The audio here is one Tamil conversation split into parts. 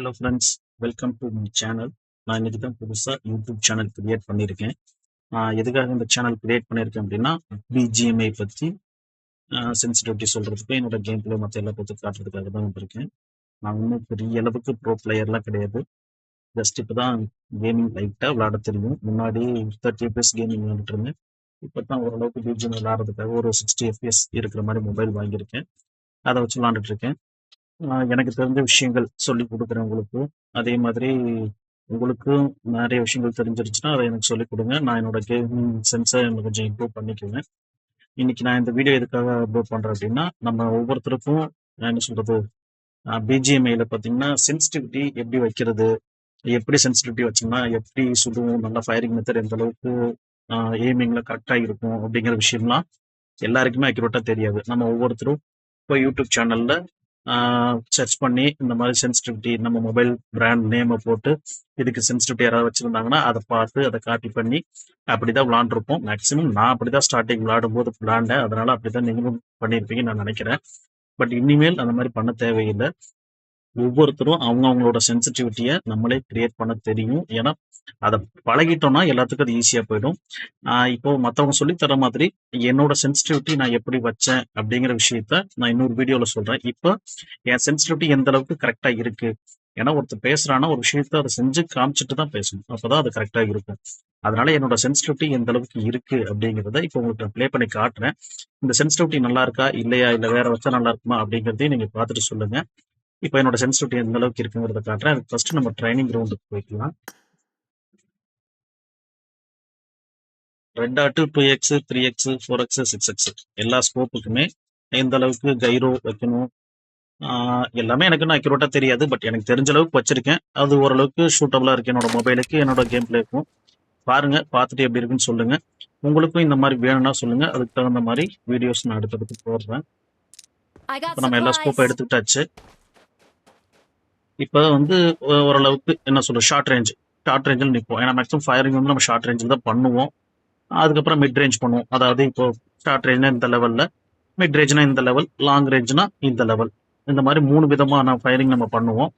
Hello friends welcome to my channel நான் இன்னைக்கு தான் புதுசாக யூடியூப் சேனல் கிரியேட் பண்ணியிருக்கேன். நான் எதுக்காக இந்த சேனல் கிரியேட் பண்ணியிருக்கேன் அப்படின்னா பிஜிஎம்ஐ பற்றி சென்சிட்டிவிட்டி சொல்கிறதுக்கு என்னோட கேம் பிளே மற்ற எல்லா பற்றி காட்டுறதுக்காக தான் வந்திருக்கேன். நான் இன்னும் பெரிய அளவுக்கு ப்ரோ பிளேயர்லாம் கிடையாது. ஜஸ்ட் இப்போ தான் கேமிங் லைட்டாக விளாட தெரியும். முன்னாடி தேர்ட்டி எஃப்எஸ் கேமிங் விளாண்டுட்டுருந்தேன் இப்போ தான் ஓரளவுக்கு பிஜிஎம் விளாட்றதுக்காக ஒரு சிக்ஸ்டி எஃப்எஸ் இருக்கிற மாதிரி மொபைல் வாங்கியிருக்கேன். அதை வச்சு விளாண்டுட்டு இருக்கேன். எனக்கு தெரிஞ்ச விஷயங்கள் சொல்லி கொடுக்குறேன் உங்களுக்கு. அதே மாதிரி உங்களுக்கும் நிறைய விஷயங்கள் தெரிஞ்சிருச்சுன்னா அதை எனக்கு சொல்லிக் கொடுங்க. நான் என்னோட கேமிங் சென்ஸை கொஞ்சம் இம்ப்ரூவ் பண்ணிக்குவேன். இன்னைக்கு நான் இந்த வீடியோ எதுக்காக அப்லோட் பண்றேன் அப்படின்னா நம்ம ஒவ்வொருத்தருக்கும் நான் என்ன சொல்றது பிஜிஎம்ஐல பார்த்தீங்கன்னா சென்சிட்டிவிட்டி எப்படி வைக்கிறது எப்படி சென்சிட்டிவிட்டி வச்சோம்னா எப்படி சுடுவோம் நல்லா ஃபயரிங் மெத்தட் எந்த அளவுக்கு எய்மிங்ல கரெக்டாக இருக்கும் அப்படிங்கிற விஷயம்லாம் எல்லாருக்குமே அக்யூரேட்டாக தெரியாது. நம்ம ஒவ்வொருத்தரும் இப்போ யூடியூப் சேனல்ல சர்ச் பண்ணி இந்த மாதிரி சென்சிட்டிவிட்டி நம்ம மொபைல் பிராண்ட் நேமை போட்டு இதுக்கு சென்சிட்டிவிட்டி யாராவது வச்சிருந்தாங்கன்னா அதை பார்த்து அதை காப்பி பண்ணி அப்படிதான் விளாண்டுருப்போம். மேக்ஸிமம் நான் அப்படிதான் ஸ்டார்டிங் விளாடும் போது விளாண்டேன் அதனால அப்படிதான் நீங்களும் பண்ணியிருப்பீங்கன்னு நான் நினைக்கிறேன். பட் இனிமேல் அந்த மாதிரி பண்ண தேவையில்லை. ஒவ்வொருத்தரும் அவங்க அவங்களோட சென்சிட்டிவிட்டியை நம்மளே கிரியேட் பண்ண தெரியும். ஏன்னா அதை பழகிட்டோம்னா எல்லாத்துக்கும் அது ஈஸியா போயிடும். நான் இப்போ மத்தவங்க சொல்லி தர மாதிரி என்னோட சென்சிட்டிவிட்டி நான் எப்படி வச்சேன் அப்படிங்கிற விஷயத்த நான் இன்னொரு வீடியோவில் சொல்றேன். இப்போ என் சென்சிட்டிவிட்டி எந்த அளவுக்கு கரெக்டா இருக்கு? ஏன்னா ஒருத்தர் பேசுறான்னா ஒரு விஷயத்த அதை செஞ்சு காமிச்சிட்டு தான் பேசணும். அப்போதான் அது கரெக்டா இருக்கும். அதனால என்னோட சென்சிட்டிவிட்டி எந்த அளவுக்கு இருக்கு அப்படிங்கிறத இப்போ உங்களுக்கு நான் ப்ளே பண்ணி காட்டுறேன். இந்த சென்சிட்டிவிட்டி நல்லா இருக்கா? இல்லையா? இல்லை வேற வச்சா நல்லா இருக்குமா? அப்படிங்கிறதையும் நீங்க பார்த்துட்டு சொல்லுங்க. இப்போ என்னோட சென்சிட்டிவிட்டி எந்த அளவுக்கு இருக்குங்கிறத காட்டுறேன். அதுக்கு ஃபர்ஸ்ட் நம்ம ட்ரைனிங் கிரவுண்டுக்கு போய்க்கலாம். Red dot two x three x four x six x எல்லா ஸ்கோப்புக்குமே எந்த அளவுக்கு கைரோ வைக்கணும்? எல்லாமே எனக்கு இன்னும் அக்யூரேட்டா தெரியாது பட் எனக்கு தெரிஞ்ச அளவுக்கு வச்சிருக்கேன். அது ஓரளவுக்கு சூட்டபிளா இருக்கு என்னோட மொபைலுக்கு என்னோட கேம் பிளேக்கும் பாருங்க பார்த்துட்டு எப்படி இருக்குன்னு சொல்லுங்க. உங்களுக்கும் இந்த மாதிரி வேணும்னா சொல்லுங்க. அதுக்கு தகுந்த மாதிரி வீடியோஸ் நான் அடுத்தடுத்து போடுறேன். இப்போ நம்ம எல்லா ஸ்கோப்பை. எடுத்துக்கிட்டாச்சு. இப்போ வந்து ஓரளவுக்கு என்ன சொல்ற ஷார்ட் ரேஞ்ச் ஷார்ட் ரேஞ்சில் நிற்போம் ஏன்னா மேக்ஸிமம் ஃபயரிங் வந்து நம்ம ஷார்ட் ரேஞ்சில் தான் பண்ணுவோம். அதுக்கப்புறம் மிட் ரேஞ்ச் பண்ணுவோம். அதாவது இப்போ ஷார்ட் ரேஞ்ச்னா இந்த லெவலில் மிட் ரேஞ்ச்னா இந்த லெவல் லாங் ரேஞ்ச்னா இந்த லெவல் இந்த மாதிரி மூணு விதமான ஃபயரிங் நம்ம பண்ணுவோம்.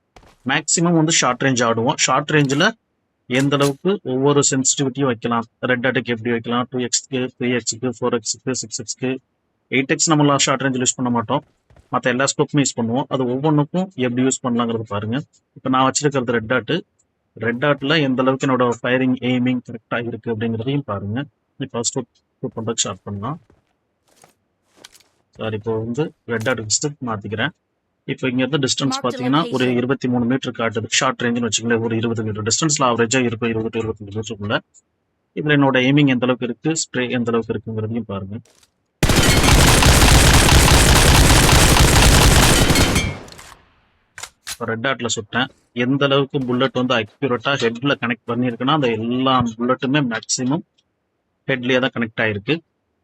மேக்ஸிமம் வந்து ஷார்ட் ரேஞ்ச் ஆடுவோம். ஷார்ட் ரேஞ்சில் எந்த அளவுக்கு ஒவ்வொரு சென்சிட்டிவிட்டியும் வைக்கலாம். ரெட் அட்டுக்கு எப்படி வைக்கலாம்? டூ எக்ஸ்க்கு த்ரீ எக்ஸ்க்கு ஃபோர் எக்ஸ்க்கு சிக்ஸ் எக்ஸ்க்கு எயிட் எக்ஸ் நம்மளால் ஷார்ட் ரேஞ்சில் யூஸ் பண்ண மாட்டோம். மற்ற எல்லா ஸ்கோப்புமே யூஸ் பண்ணுவோம். அது ஒவ்வொன்றுக்கும் எப்படி யூஸ் பண்ணலாங்கிறது பாருங்க. இப்போ நான் வச்சிருக்கிறது ரெட் டாட்டு ரெட் டாட்டில் எந்த அளவுக்கு என்னோட ஃபயரிங் எய்மிங் கரெக்டாக இருக்குது அப்படிங்கிறதையும் பாருங்கள் இப்போ ஃபர்ஸ்ட் பண்ணுறதுக்கு ஸ்டார்ட் பண்ணலாம் சார் இப்போ வந்து ரெட் டாட் டிஸ்டன்ஸ் மாத்திக்கிறேன். இப்போ இங்க இருந்து டிஸ்டன்ஸ் பாத்தீங்கன்னா ஒரு. இருபத்தி மூணு மீட்டர் காட்டுது. ஷார்ட் ரேஞ்சுன்னு வச்சுங்களேன் ஒரு இருபது மீட்டர் டிஸ்டன்ஸ்ல ஆவரேஜா இருக்கும் இருபது இருபத்தஞ்சு மீட்டருக்குள்ள இதுல என்னோட எய்மிங் எந்த அளவுக்கு இருக்கு ஸ்ப்ரே எந்த அளவுக்கு இருக்குங்கிறதையும் பாருங்க. ரெட் டாட்ல சுட்டேன். எந்த அளவுக்கு புல்லட் வந்து அக்யூரேட்டா ஹெட்ல கனெக்ட் பண்ணியிருக்குன்னா அந்த எல்லா புல்லட்டுமே மேக்ஸிமம் ஹெட்லேயே தான் கனெக்ட் ஆயிருக்கு.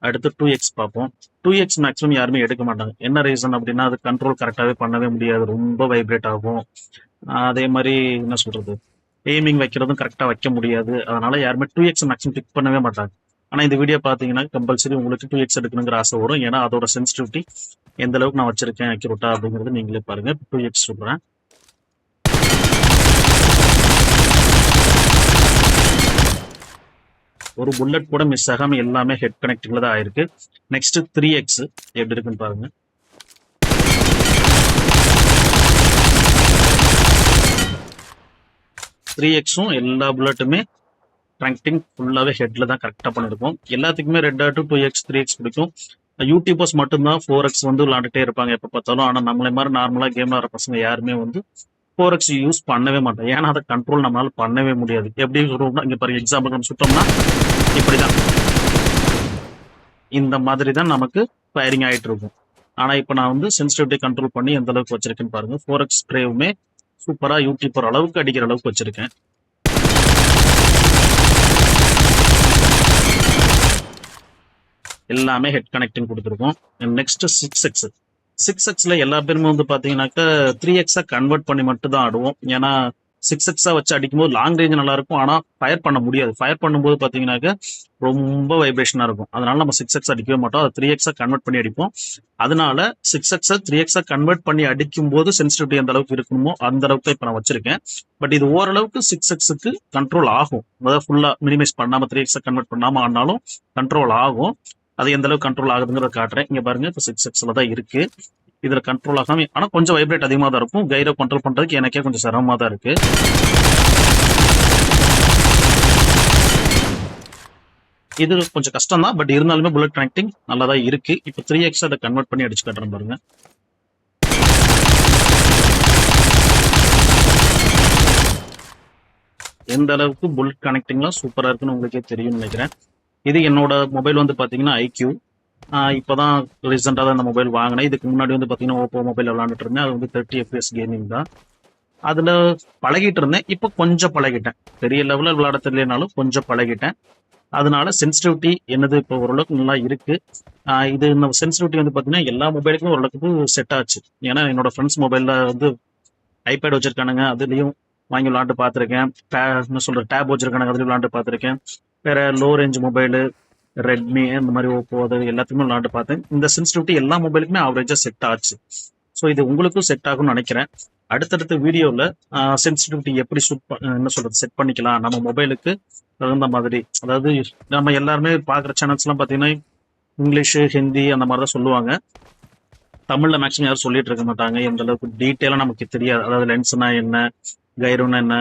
அடுத்து டூ எக்ஸ் பார்ப்போம். டூ எக்ஸ் மேக்ஸிமம் யாருமே எடுக்க மாட்டாங்க. என்ன ரீசன் அப்படின்னா அது கண்ட்ரோல் கரெக்டாகவே பண்ணவே முடியாது. ரொம்ப வைப்ரேட் ஆகும். அதே மாதிரி என்ன சொல்றது? எய்மிங் வைக்கிறதும் கரெக்டாக வைக்க முடியாது. அதனால யாருமே டூ எக்ஸ் மேக்ஸிமம் கிளிக் பண்ணவே மாட்டாங்க. ஆனால் இந்த வீடியோ பார்த்தீங்கன்னா கம்பல்சரி உங்களுக்கு டூ எக்ஸ் எடுக்கணுங்கிற ஆசை வரும். ஏன்னா அதோட சென்சிட்டிவிட்டி எந்த அளவுக்கு நான் வச்சிருக்கேன் அக்யூரேட்டா அப்படிங்கிறது நீங்களே பாருங்க. டூ எக்ஸ் சொல்கிறேன் ஒரு புல்லட் கூட மிஸ் ஆகாம எல்லாமே ஹெட் கனெக்டிங்ல தான் ஆயிருக்கு. நெக்ஸ்ட் த்ரீ எக்ஸ் எப்படி இருக்குன்னு பாருங்க. த்ரீ எக்ஸும் எல்லா புல்லட்டுமே கனெக்டிங் ஃபுல்லாகவே ஹெட்டில் தான் கரெக்டாக பண்ணியிருப்போம் எல்லாத்துக்குமே red dot two x three x பிடிக்கும். யூடியூபர்ஸ் மட்டும்தான் ஃபோர் எக்ஸ் வந்து விளாண்டுட்டே இருப்பாங்க எப்போ பார்த்தாலும். ஆனால் நம்மளே மாதிரி நார்மலாக கேம் விளாட்ற பசங்க யாருமே வந்து ஃபோர் எக்ஸ் யூஸ் பண்ணவே மாட்டேன் ஏன்னா அதை கண்ட்ரோல் நம்மளால பண்ணவே முடியாது. எப்படி சொல்லுவோம்னா இங்கே பாருங்க எக்ஸாம்பிள் நம்ம சுட்டோம்னா இப்படிதான். இந்த மாதிரி தான் நமக்கு ஃபயரிங் ஆகிட்டு இருக்கும். ஆனால் இப்போ நான் வந்து சென்சிட்டிவிட்டி கண்ட்ரோல் பண்ணி எந்த அளவுக்கு வச்சிருக்கேன்னு பாருங்க. ஃபோர் எக்ஸ் ஸ்ப்ரேவுமே சூப்பராக யூடியூபர் அளவுக்கு அடிக்கிற அளவுக்கு வச்சிருக்கேன். எல்லாமே ஹெட் கனெக்டிங் கொடுத்துருக்கோம். நெக்ஸ்ட் சிக்ஸ் எக்ஸ் சிக்ஸ் எக்ஸ்ல எல்லா பேருமே வந்து பாத்தீங்கன்னாக்கா த்ரீ எக்ஸா கன்வெர்ட் பண்ணி மட்டும் தான் ஆடுவோம். ஏன்னா சிக்ஸ் எக்ஸா வச்சு அடிக்கும்போது லாங் ரேஞ்ச் நல்லா இருக்கும். ஆனா ஃபயர் பண்ண முடியாது. ஃபயர் பண்ணும்போது பாத்தீங்கன்னாக்க ரொம்ப வைப்ரேஷனா இருக்கும். அதனால நம்ம சிக்ஸ் எக்ஸ் அடிக்கவே மாட்டோம். அதை த்ரீ எக்ஸா கன்வெர்ட் பண்ணி அடிப்போம். அதனால சிக்ஸ் எக்ஸா த்ரீ எக்ஸா கன்வெர்ட் பண்ணி அடிக்கும் போது சென்சிட்டிவிட்டி எந்த அளவுக்கு இருக்கணுமோ அந்த அளவுக்கு இப்ப நான் வச்சிருக்கேன். பட் இது ஓரளவுக்கு சிக்ஸ் எக்ஸுக்கு கண்ட்ரோல் ஆகும். அதாவது ஃபுல்லா மினிமைஸ் பண்ணாம த்ரீ எக்ஸா கன்வெர்ட் பண்ணாம ஆனாலும் கண்ட்ரோல் ஆகும். அது எந்த அளவுக்கு கண்ட்ரோல் ஆகுதுங்கிறத காட்டுறேன். இங்க பாருங்க இப்போ சிக்ஸ் எக்ஸ்ல தான் இருக்கு. இதுல கண்ட்ரோல் ஆகாம ஆனா கொஞ்சம் வைப்ரேட் அதிகமாக தான் இருக்கும். கைரை கண்ட்ரோல் பண்றதுக்கு எனக்கே கொஞ்சம் சிரமமா தான் இருக்கு. இது கொஞ்சம் கஷ்டம் தான். பட் இருந்தாலுமே புல்லட் கனெக்டிங் நல்லா தான் இருக்கு. இப்போ த்ரீ எக்ஸ் அதை கன்வெர்ட் பண்ணி அடிச்சு காட்டுறேன் பாருங்க. எந்த அளவுக்கு புல்லட் கனெக்டிங்லாம் சூப்பராக இருக்குன்னு உங்களுக்கே தெரியும்னு நினைக்கிறேன். இது என்னோட மொபைல் வந்து பார்த்தீங்கன்னா ஐக்யூ இப்போதான் ரீசெண்டாக தான் இந்த மொபைல் வாங்கினேன். இதுக்கு முன்னாடி வந்து பார்த்தீங்கன்னா ஓப்போ மொபைல் விளாண்டுட்டு இருந்தேன். அது வந்து தேர்ட்டி எஃப்எஸ் கேமிங் தான். அதில் பழகிட்டு இருந்தேன். இப்போ கொஞ்சம் பழகிட்டேன். பெரிய லெவலில் விளையாட தெரியலனாலும் கொஞ்சம் பழகிட்டேன். அதனால சென்சிட்டிவிட்டி என்னது இப்போ ஓரளவுக்கு நல்லா இருக்கு. இது இந்த சென்சிட்டிவிட்டி வந்து பார்த்தீங்கன்னா எல்லா மொபைலுக்கும் ஓரளவுக்கு செட் ஆச்சு. ஏன்னா என்னோட ஃப்ரெண்ட்ஸ் மொபைலில் வந்து ஐபேட் வச்சிருக்கானுங்க. அதுலேயும் வாங்கி விளாண்டு பார்த்துருக்கேன். என்ன சொல்ற டேப் வச்சிருக்கானுங்க. அதுலேயும் விளாண்டு பார்த்துருக்கேன். வேற லோ ரேஞ்ச் மொபைலு ரெட்மி இந்த மாதிரி ஓப்போ அது எல்லாத்துக்குமே விளாண்டு பார்த்தேன். இந்த சென்சிட்டிவிட்டி எல்லா மொபைலுக்குமே ஆவரேஜாக செட் ஆச்சு. ஸோ இது உங்களுக்கும் செட் ஆகும்னு நினைக்கிறேன். அடுத்தடுத்த வீடியோவில் சென்சிட்டிவிட்டி எப்படி சூட் என்ன சொல்றது செட் பண்ணிக்கலாம். நம்ம மொபைலுக்கு தகுந்த மாதிரி. அதாவது நம்ம எல்லாருமே பார்க்குற சேனல்ஸ்லாம் பார்த்தீங்கன்னா இங்கிலீஷு ஹிந்தி அந்த மாதிரி தான் சொல்லுவாங்க. தமிழில் மேக்ஸிமம் யாரும் சொல்லிட்டு இருக்க மாட்டாங்க. எந்த அளவுக்கு டீட்டெயிலாக நமக்கு தெரியாது. அதாவது லென்ஸ்னா என்ன கைரோனா என்ன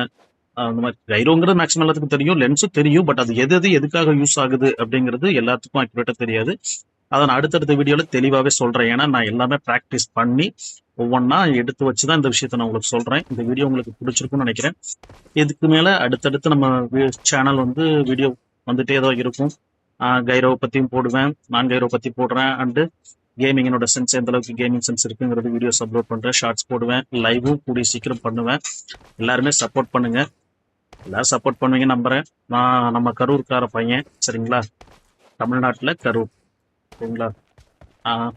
அந்த மாதிரி கைரோங்கிறது மேக்ஸிமம் எல்லாத்துக்கும் தெரியும் லென்ஸும் தெரியும் பட் அது எது எது எதுக்காக யூஸ் ஆகுது அப்படிங்கிறது எல்லாத்துக்கும் அக்யூரேட்டா தெரியாது. அதை நான் அடுத்தடுத்த வீடியோவில் தெளிவாகவே சொல்கிறேன் ஏன்னா நான் எல்லாமே ப்ராக்டிஸ் பண்ணி ஒவ்வொன்றா எடுத்து வச்சு தான் இந்த விஷயத்த நான் உங்களுக்கு சொல்கிறேன் இந்த வீடியோ உங்களுக்கு பிடிச்சிருக்கும்னு நினைக்கிறேன். இதுக்கு மேலே அடுத்தடுத்து நம்ம சேனல் வந்து வீடியோ வந்துட்டே தான் இருக்கும். கைரோவை பற்றியும் போடுவேன் நான் கைரோ பற்றி போடுறேன் அண்டு கேமிங் சென்ஸ் எந்த அளவுக்கு கேமிங் சென்ஸ் இருக்குங்கிறது வீடியோஸ் அப்லோட் பண்ணுறேன் ஷார்ட்ஸ் போடுவேன் லைவும் கூடிய சீக்கிரம் பண்ணுவேன். எல்லாருமே சப்போர்ட் பண்ணுங்கள் எல்லாரும் சப்போர்ட் பண்ணுவீங்க நம்புறேன். நான் நம்ம கரூர்கார பையன் சரிங்களா? தமிழ்நாட்டுல கரூர் சரிங்களா? ஆஹ்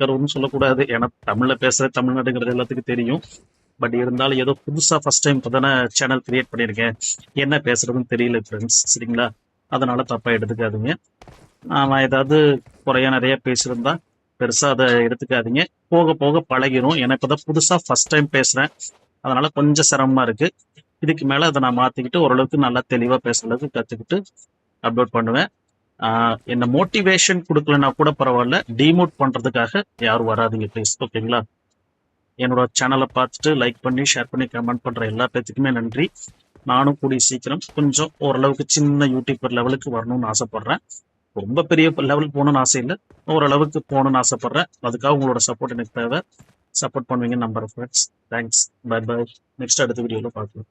கரூர்னு சொல்லக்கூடாது. ஏன்னா தமிழ்ல பேசுகிற தமிழ்நாடுங்கிறது எல்லாத்துக்கும் தெரியும். பட் இருந்தாலும் ஏதோ புதுசா ஃபர்ஸ்ட் டைம் இப்பதானே சேனல் கிரியேட் பண்ணியிருக்கேன். என்ன பேசுறதுன்னு தெரியல ஃப்ரெண்ட்ஸ் சரிங்களா? அதனால தப்பா எடுத்துக்காதீங்க. நான் ஏதாவது குறையா நிறைய பேசியிருந்தா பெருசா அதை எடுத்துக்காதீங்க. போக போக பழகிரும். எனக்கு தான் புதுசா ஃபர்ஸ்ட் டைம் பேசுறேன். அதனால கொஞ்சம் சிரமமா இருக்கு. இதுக்கு மேலே அதை நான் மாற்றிக்கிட்டு ஓரளவுக்கு நல்லா தெளிவாக பேசுறதுக்கு கற்றுக்கிட்டு அப்லோட் பண்ணுவேன். என்ன மோட்டிவேஷன் கொடுக்கலனா கூட பரவாயில்ல. டிமோட் பண்ணுறதுக்காக யாரும் வராதிங்க ப்ளீஸ் ஓகேங்களா என்னோட சேனலை பார்த்துட்டு லைக் பண்ணி ஷேர் பண்ணி கமெண்ட் பண்ணுற எல்லா பேத்துக்குமே நன்றி. நானும் கூடிய சீக்கிரம் கொஞ்சம் ஓரளவுக்கு சின்ன யூடியூபர் லெவலுக்கு வரணும்னு ஆசைப்பட்றேன். ரொம்ப பெரிய லெவல் போகணும்னு ஆசை இல்லை. ஓரளவுக்கு போகணும்னு ஆசைப்பட்றேன். அதுக்காக உங்களோட சப்போர்ட் எனக்கு தேவை. சப்போர்ட் பண்ணுவீங்க number friends thanks bye bye next அடுத்த வீடியோவில் பார்க்கலாம்.